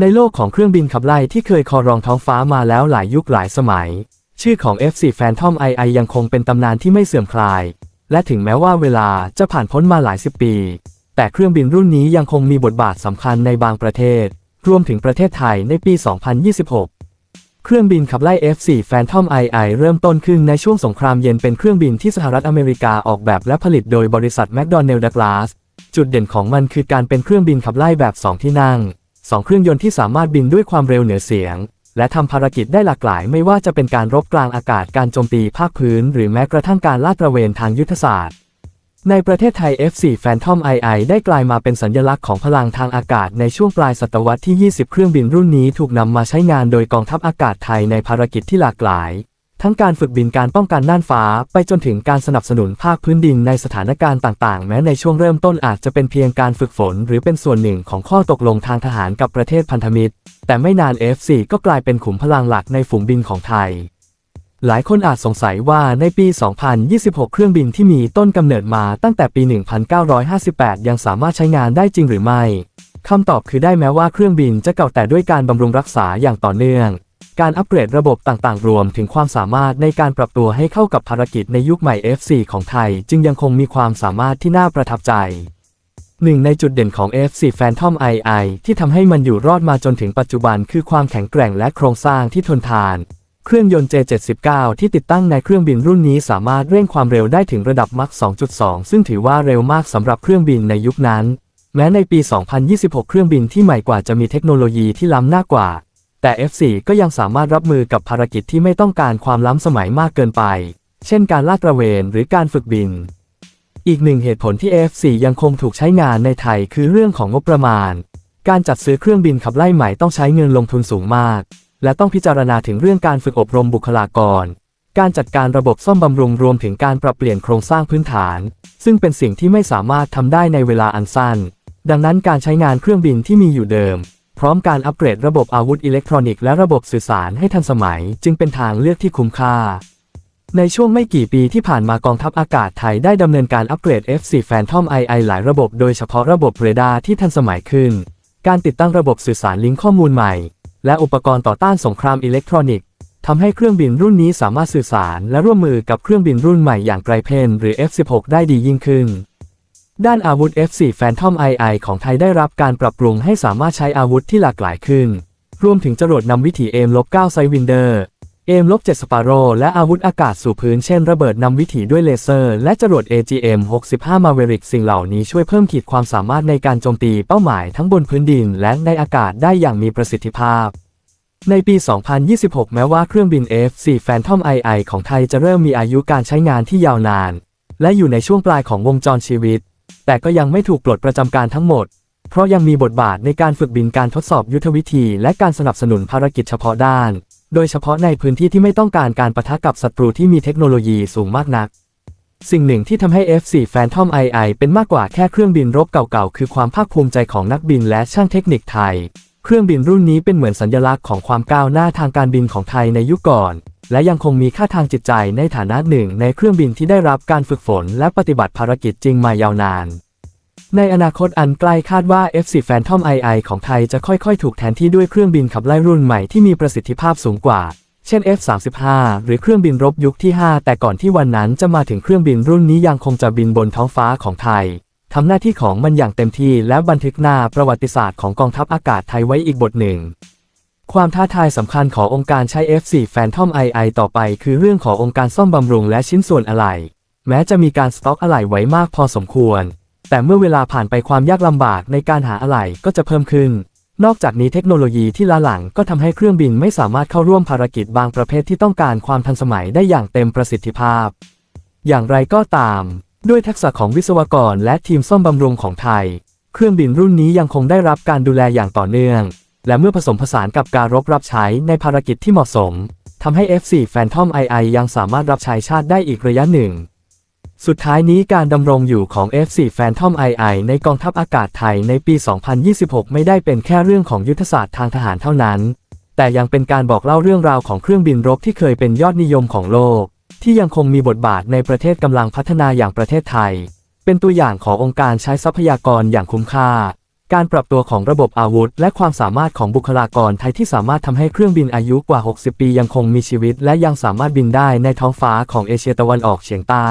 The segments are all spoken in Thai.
ในโลกของเครื่องบินขับไล่ที่เคยครองท้องฟ้ามาแล้วหลายยุคหลายสมัย ชื่อของ F4 Phantom II ยังคงเป็นตำนานที่ไม่เสื่อมคลาย และถึงแม้ว่าเวลาจะผ่านพ้นมาหลายสิบปี แต่เครื่องบินรุ่นนี้ยังคงมีบทบาทสำคัญในบางประเทศ รวมถึงประเทศไทยในปี 2026เครื่องบินขับไล่ F4 Phantom II เริ่มต้นขึ้นในช่วงสงครามเย็นเป็นเครื่องบินที่สหรัฐอเมริกาออกแบบและผลิตโดยบริษัท McDonnell Douglas จุดเด่นของมันคือการเป็นเครื่องบินขับไล่แบบ 2 ที่นั่ง 2เครื่องยนต์ที่สามารถบินด้วยความเร็วเหนือเสียง และทำภารกิจได้หลากหลายไม่ว่าจะเป็นการรบกลางอากาศการโจมตีภาคพื้น หรือแม้กระทั่งการลาดตระเวนทางยุทธศาสตร์ ในประเทศไทย F4 Phantom II ได้กลายมาเป็นสัญลักษณ์ของพลังทางอากาศในช่วงปลายศตวรรษที่ 20 เครื่องบินรุ่นนี้ถูกนำมาใช้งานโดยกองทัพอากาศไทยในภารกิจที่หลากหลาย ทั้งการฝึกบินการป้องกันน่านฟ้า ไปจนถึงการสนับสนุนภาคพื้นดินในสถานการณ์ต่างๆ แม้ในช่วงเริ่มต้นอาจจะเป็นเพียงการฝึกฝน หรือเป็นส่วนหนึ่งของข้อตกลงทางทหารกับประเทศพันธมิตร แต่ไม่นาน F4 ก็กลายเป็นขุมพลังหลักในฝูงบินของไทย หลายคนอาจสงสัยว่าในปี 2026 เครื่องบินที่มีต้นกำเนิดมาตั้งแต่ปี 1958 ยังสามารถใช้งานได้จริงหรือไม่คำตอบคือได้แม้ว่าเครื่องบินจะเก่าแต่ด้วยการบำรุงรักษาอย่างต่อเนื่อง การอัปเกรดระบบต่างๆ รวมถึงความสามารถในการปรับตัวให้เข้ากับภารกิจในยุคใหม่ F4 ของไทย จึงยังคงมีความสามารถที่น่าประทับใจหนึ่งในจุดเด่นของ F4 Phantom II ที่ทำให้มันอยู่รอดมาจนถึงปัจจุบันคือความแข็งแกร่งและโครงสร้างที่ทนทาน เครื่องยนต์ J79 ที่ติดตั้งในเครื่องบินรุ่นนี้สามารถเร่งความเร็วได้ถึงระดับมัค2.2 ซึ่งถือว่าเร็วมากสำหรับเครื่องบินในยุคนั้น แม้ในปี 2026 เครื่องบินที่ใหม่กว่าจะมีเทคโนโลยีที่ล้ำหน้ากว่า แต่ F4 ก็ยังสามารถรับมือกับภารกิจที่ไม่ต้องการความล้ำสมัยมากเกินไป เช่นการลาดตระเวนหรือการฝึกบิน อีกหนึ่งเหตุผลที่ F4 ยังคงถูกใช้งานในไทยคือเรื่องของงบประมาณ การจัดซื้อเครื่องบินขับไล่ใหม่ต้องใช้เงินลงทุนสูงมาก และต้องพิจารณาถึงเรื่องการฝึกอบรมบุคลากร การจัดการระบบซ่อมบำรุงรวมถึงการปรับเปลี่ยนโครงสร้างพื้นฐาน ซึ่งเป็นสิ่งที่ไม่สามารถทำได้ในเวลาอันสั้น ดังนั้นการใช้งานเครื่องบินที่มีอยู่เดิม พร้อมการอัปเกรดระบบอาวุธอิเล็กทรอนิกส์และระบบสื่อสารให้ทันสมัย จึงเป็นทางเลือกที่คุ้มค่า ในช่วงไม่กี่ปีที่ผ่านมากองทัพอากาศไทยได้ดำเนินการอัปเกรด F4 Phantom II หลายระบบโดยเฉพาะระบบเรดาร์ที่ทันสมัยขึ้น การติดตั้งระบบสื่อสารลิงก์ข้อมูลใหม่ และอุปกรณ์ต่อต้านสงครามอิเล็กทรอนิกส์ทำให้เครื่องบินรุ่นนี้สามารถสื่อสาร และร่วมมือกับเครื่องบินรุ่นใหม่อย่างไกรเพนหรือ F16 ได้ดียิ่งขึ้น ด้านอาวุธ F4 Phantom II ของไทยได้รับการปรับปรุงให้สามารถใช้อาวุธที่หลากหลายขึ้น รวมถึงจรวดนำวิถีเอมลบ9ไซวินเดอร์เอมลบ7สปาโรและอาวุธอากาศสู่พื้นเช่นระเบิดนำวิถีด้วยเลเซอร์ และจรวด AGM 65 Maverick สิ่งเหล่านี้ช่วยเพิ่มขีดความสามารถในการโจมตีเป้าหมายทั้งบนพื้นดินและในอากาศได้อย่างมีประสิทธิภาพ ในปี 2026 แม้ว่าเครื่องบิน F4 Phantom II ของไทยจะเริ่มมีอายุการใช้งานที่ยาวนาน และอยู่ในช่วงปลายของวงจรชีวิต แต่ก็ยังไม่ถูกปลดประจำการทั้งหมด เพราะยังมีบทบาทในการฝึกบินการทดสอบยุทธวิธีและการสนับสนุนภารกิจเฉพาะด้าน โดยเฉพาะในพื้นที่ที่ไม่ต้องการการปะทะกับศัตรูที่มีเทคโนโลยีสูงมากนัก สิ่งหนึ่งที่ทำให้ F4 Phantom II เป็นมากกว่าแค่เครื่องบินรบเก่าๆ คือความภาคภูมิใจของนักบินและช่างเทคนิคไทย เครื่องบินรุ่นนี้เป็นเหมือนสัญลักษณ์ของความก้าวหน้าทางการบินของไทยในยุคก่อน และยังคงมีค่าทางจิตใจในฐานะหนึ่งในเครื่องบินที่ได้รับการฝึกฝนและปฏิบัติภารกิจจริงมายาวนาน ในอนาคตอันใกล้คาดว่า F4 Phantom II ของไทยจะค่อยๆ ถูกแทนที่ด้วยเครื่องบินขับไล่รุ่นใหม่ที่มีประสิทธิภาพสูงกว่า เช่น F35 หรือเครื่องบินรบยุคที่ 5 แต่ก่อนที่วันนั้นจะมาถึงเครื่องบินรุ่นนี้ยังคงจะบินบนท้องฟ้าของไทยทำหน้าที่ของมันอย่างเต็มที่และบันทึกหน้าประวัติศาสตร์ของกองทัพอากาศไทยไว้อีกบทหนึ่ง ความท้าทายสำคัญขององค์การใช้ F4 Phantom II ต่อไป คือเรื่องขององค์การซ่อมบำรุงและชิ้นส่วนอะไหล่ แม้จะมีการสต็อกอะไหล่ไว้มากพอสมควร แต่เมื่อเวลาผ่านไปความยากลำบากในการหาอะไหล่ก็จะเพิ่มขึ้น นอกจากนี้เทคโนโลยีที่ล้าหลังก็ทำให้เครื่องบินไม่สามารถเข้าร่วมภารกิจบางประเภทที่ต้องการความทันสมัยได้อย่างเต็มประสิทธิภาพ อย่างไรก็ตาม ด้วยทักษะของวิศวกรและทีมซ่อมบำรุงของไทย เครื่องบินรุ่นนี้ยังคงได้รับการดูแลอย่างต่อเนื่อง และเมื่อผสมผสานกับการรบรับใช้ในภารกิจที่เหมาะสมทำให้ F4 Phantom II ยังสามารถรับใช้ชาติได้อีกระยะหนึ่ง สุดท้ายนี้การดำรงอยู่ของ F4 Phantom II ในกองทัพอากาศไทยในปี 2026 ไม่ได้เป็นแค่เรื่องของยุทธศาสตร์ทางทหารเท่านั้น แต่ยังเป็นการบอกเล่าเรื่องราวของเครื่องบินรบที่เคยเป็นยอดนิยมของโลก ที่ยังคงมีบทบาทในประเทศกำลังพัฒนาอย่างประเทศไทย เป็นตัวอย่างขององค์การใช้ทรัพยากรอย่างคุ้มค่า การปรับตัวของระบบอาวุธ และความสามารถของบุคลากรไทยที่สามารถทำให้เครื่องบินอายุกว่า 60 ปียังคงมีชีวิต และยังสามารถบินได้ในท้องฟ้าของเอเชียตะวันออกเฉียงใต้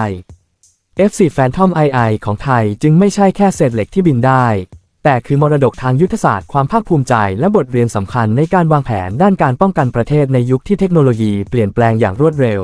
F4 Phantom II ของไทยจึงไม่ใช่แค่เศษเหล็กที่บินได้ แต่คือมรดกทางยุทธศาสตร์ความภาคภูมิใจ และบทเรียนสำคัญในการวางแผนด้านการป้องกันประเทศในยุคที่เทคโนโลยีเปลี่ยนแปลงอย่างรวดเร็ว